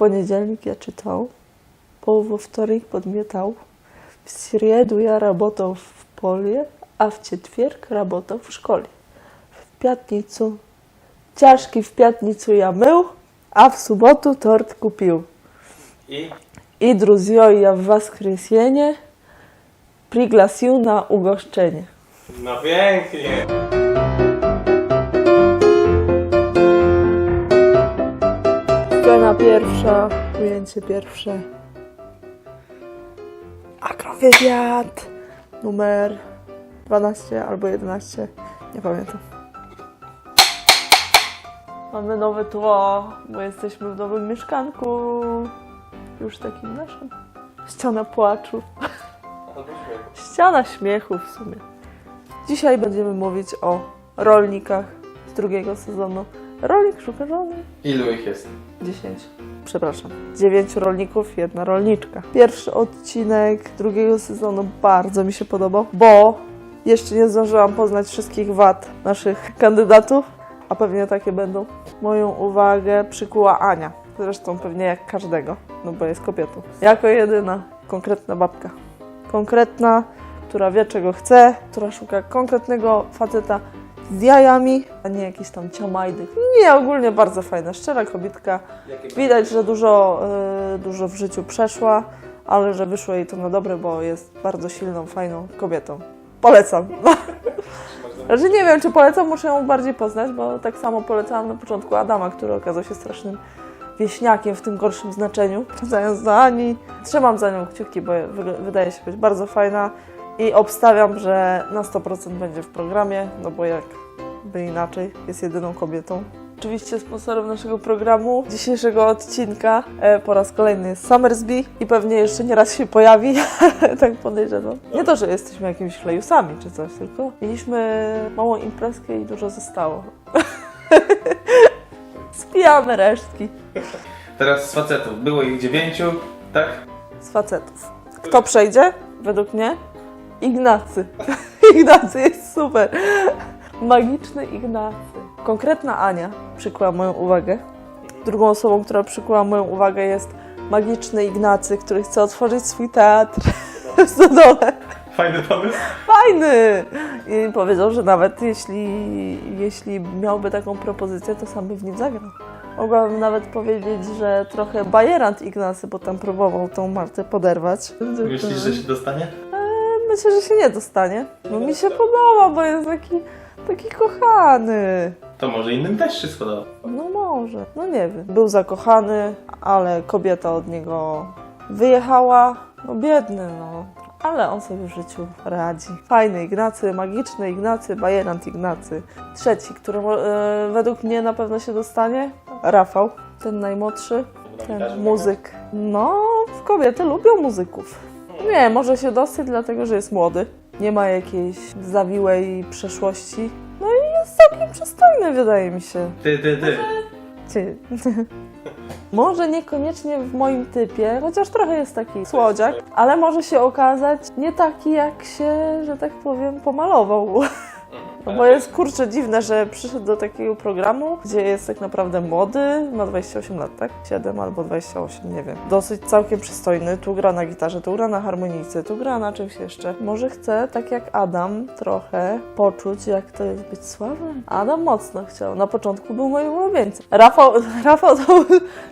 понедельник я читал, по во вторник подметал, в среду я работал в поле, а в четверг работал в школе. В пятницу ciaszki w piatnicу я mył, a w subotu tort kupił. I I друзья я в воскресенье пригласил на угощение. no pięknie. Pierwsza, ujęcie pierwsze. Agrowywiad numer 12 albo 11, nie pamiętam. Mamy nowe tło, bo jesteśmy w nowym mieszkanku. Już takim naszym. Ściana płaczu. Ściana śmiechu w sumie. Dzisiaj będziemy mówić o rolnikach z drugiego sezonu. Rolnik szuka żony. Ilu ich jest? 10. Przepraszam. 9 rolników, jedna rolniczka. Pierwszy odcinek drugiego sezonu bardzo mi się podobał, bo jeszcze nie zdążyłam poznać wszystkich wad naszych kandydatów, a pewnie takie będą. Moją uwagę przykuła Ania. Zresztą pewnie jak każdego, no bo jest kobietą. Jako jedyna konkretna babka. Konkretna, która wie czego chce, która szuka konkretnego faceta z jajami, a nie jakiś tam ciamajdy. Nie, ogólnie bardzo fajna, szczera kobietka. Widać, że dużo, y, dużo w życiu przeszła, ale że wyszło jej to na dobre, bo jest bardzo silną, fajną kobietą. Polecam. Znaczy nie wiem, czy polecam, muszę ją bardziej poznać, bo tak samo polecałam na początku Adama, który okazał się strasznym wieśniakiem w tym gorszym znaczeniu. Wracając do Ani, trzymam za nią kciuki, bo wydaje się być bardzo fajna i obstawiam, że na 100% będzie w programie, no bo jakby inaczej, jest jedyną kobietą. Oczywiście sponsorem naszego programu, dzisiejszego odcinka e, po raz kolejny jest Summersby i pewnie jeszcze nie raz się pojawi, tak podejrzewam. Nie to, że jesteśmy jakimiś chlejusami czy coś, tylko mieliśmy małą imprezkę i dużo zostało. Spijamy resztki Teraz z facetów. Było ich dziewięciu, tak? z facetów. Kto przejdzie? Według mnie Ignacy. Ignacy jest super. Magiczny Ignacy. Konkretna Ania przykuła moją uwagę. Drugą osobą, która przykuła moją uwagę jest magiczny Ignacy, który chce otworzyć swój teatr w Stodole. Fajny pomysł. Fajny! I powiedział, że nawet jeśli, jeśli miałby taką propozycję, to sam by w nim zagrał. Mogłabym nawet powiedzieć, że trochę bajerant Ignacy, bo tam próbował tą Martę poderwać. Myślisz, że się dostanie? Myślę, że się nie dostanie. No mi się podoba, bo jest taki, taki kochany. To może innym też się spodoba. No może, no nie wiem. Był zakochany, ale kobieta od niego wyjechała. No biedny, no. Ale on sobie w życiu radzi. Fajny Ignacy, magiczny Ignacy, bajerant Ignacy. Trzeci, który e, według mnie na pewno się dostanie, Rafał. Ten najmłodszy, ten muzyk. No, kobiety lubią muzyków. Nie, może się dostać dlatego, że jest młody. Nie ma jakiejś zawiłej przeszłości. No i jest całkiem przystojny, wydaje mi się. Ty, ty, ty. Ty. Może niekoniecznie w moim typie, chociaż trochę jest taki słodziak, ale może się okazać nie taki, jak się, że tak powiem, pomalował. No bo jest kurczę dziwne, że przyszedł do takiego programu, gdzie jest tak naprawdę młody, ma 28 lat, tak? 7 albo 28, nie wiem. Dosyć całkiem przystojny, tu gra na gitarze, tu gra na harmonijce, tu gra na czymś jeszcze. Może chce, tak jak Adam, trochę poczuć, jak to jest być sławnym. Adam mocno chciał. Na początku był moim ulubieńcem. Rafał, Rafał to,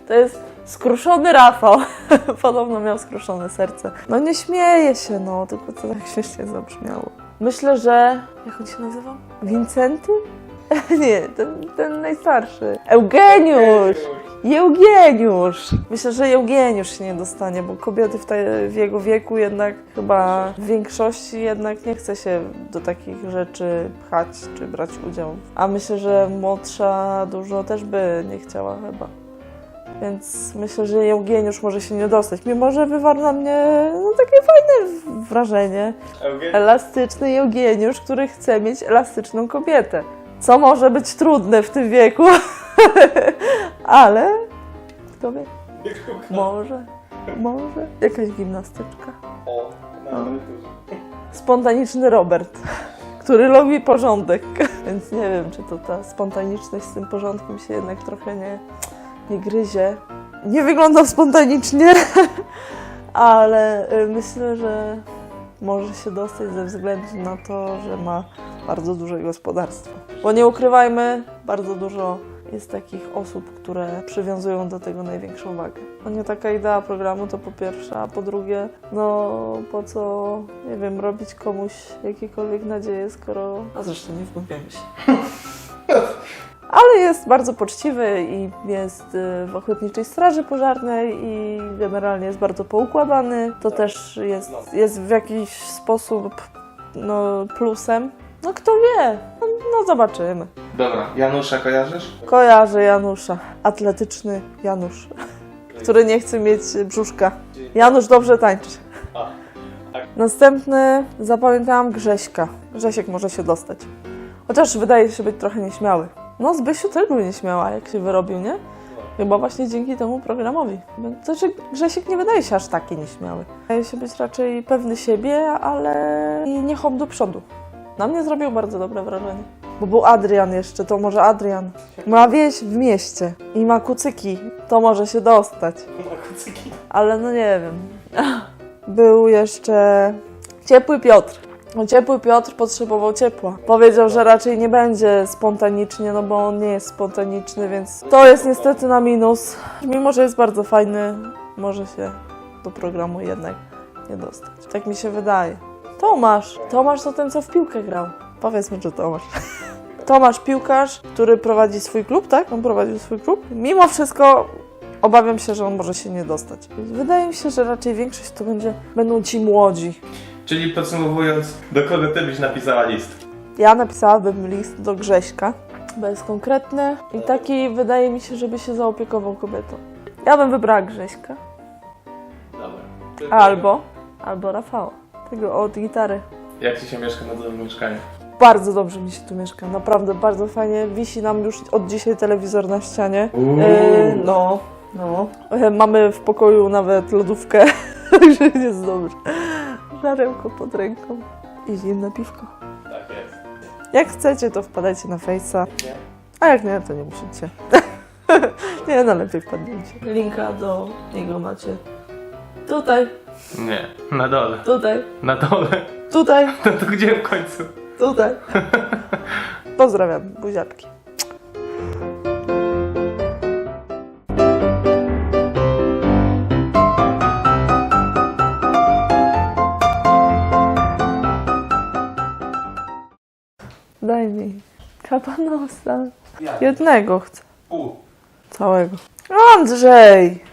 to jest skruszony Rafał. Podobno miał skruszone serce. No nie śmieje się, no, tylko to tak śmiesznie zabrzmiało. Myślę, że... Jak on się nazywał? Wincenty? nie, ten, ten najstarszy. Eugeniusz! Eugeniusz! Myślę, że Eugeniusz się nie dostanie, bo kobiety w, te, w jego wieku jednak chyba w większości jednak nie chce się do takich rzeczy pchać czy brać udział. A myślę, że młodsza dużo też by nie chciała chyba. Więc myślę, że Eugeniusz może się nie dostać, mimo że wywarł na mnie no, takie fajne wrażenie. Elastyczny Eugeniusz, który chce mieć elastyczną kobietę. Co może być trudne w tym wieku, ale kto wie, może, może jakaś gimnastyczka. O, na emeryturze. Spontaniczny Robert, który lubi porządek, więc nie wiem, czy to ta spontaniczność z tym porządkiem się jednak trochę nie, nie gryzie. nie wyglądał spontanicznie, ale y, myślę, że może się dostać ze względu na to, że ma bardzo duże gospodarstwo. Bo nie ukrywajmy, bardzo dużo jest takich osób, które przywiązują do tego największą wagę. No nie taka idea programu to po pierwsze, a po drugie, no po co, nie wiem, robić komuś jakiekolwiek nadzieje, skoro... A zresztą nie wgłębiamy się. Ale jest bardzo poczciwy i jest y, w Ochotniczej Straży Pożarnej i generalnie jest bardzo poukładany. To też jest, jest w jakiś sposób no, plusem. No kto wie? No, no zobaczymy. Dobra, Janusza kojarzysz? Kojarzę Janusza. Atletyczny Janusz, który nie chce mieć brzuszka. Janusz dobrze tańczy. Następny zapamiętałam Grześka. Grzesiek może się dostać. Chociaż wydaje się być trochę nieśmiały. No, Zbysiu też był nieśmiała, jak się wyrobił, nie? Chyba właśnie dzięki temu programowi. To, że Grzesiek nie wydaje się aż taki nieśmiały. Wydaje się być raczej pewny siebie, ale i nie hop do przodu. Na mnie zrobił bardzo dobre wrażenie. Bo był Adrian jeszcze, to może Adrian. Ma wieś w mieście i ma kucyki, to może się dostać. Ale no nie wiem. Był jeszcze Ciepły Piotr. Ciepły Piotr potrzebował ciepła. Powiedział, że raczej nie będzie spontanicznie, no bo on nie jest spontaniczny, więc to jest niestety na minus. Mimo, że jest bardzo fajny, może się do programu jednak nie dostać. Tak mi się wydaje. Tomasz. Tomasz to ten, co w piłkę grał. Powiedzmy, że Tomasz. Tomasz piłkarz, który prowadzi swój klub, tak? On prowadził swój klub. Mimo wszystko obawiam się, że on może się nie dostać. Wydaje mi się, że raczej większość to będzie, będą ci młodzi. Czyli podsumowując, do kogo ty byś napisała list? Ja napisałabym list do Grześka, bo jest konkretny i taki wydaje mi się, żeby się zaopiekował kobietą. Ja bym wybrała Grześka. Dobra. Albo, albo Rafała. Tego od gitary. Jak ci się mieszka na nowym mieszkaniu? Bardzo dobrze mi się tu mieszka, naprawdę bardzo fajnie. Wisi nam już od dzisiaj telewizor na ścianie. Uuu. E, no, no. E, mamy w pokoju nawet lodówkę, także jest dobrze. Żarełko pod ręką i zimne piwko. Tak jest. Jak chcecie, to wpadajcie na Face'a. Nie. A jak nie, to nie musicie. nie, no lepiej wpadnijcie. Linka do niego macie tutaj, Nie, na dole. tutaj, Na dole. tutaj, No to gdzie w końcu? tutaj. Pozdrawiam, buziaczki. Daj mi kapanosa. Jednego chcę. Pół. Całego. Andrzej!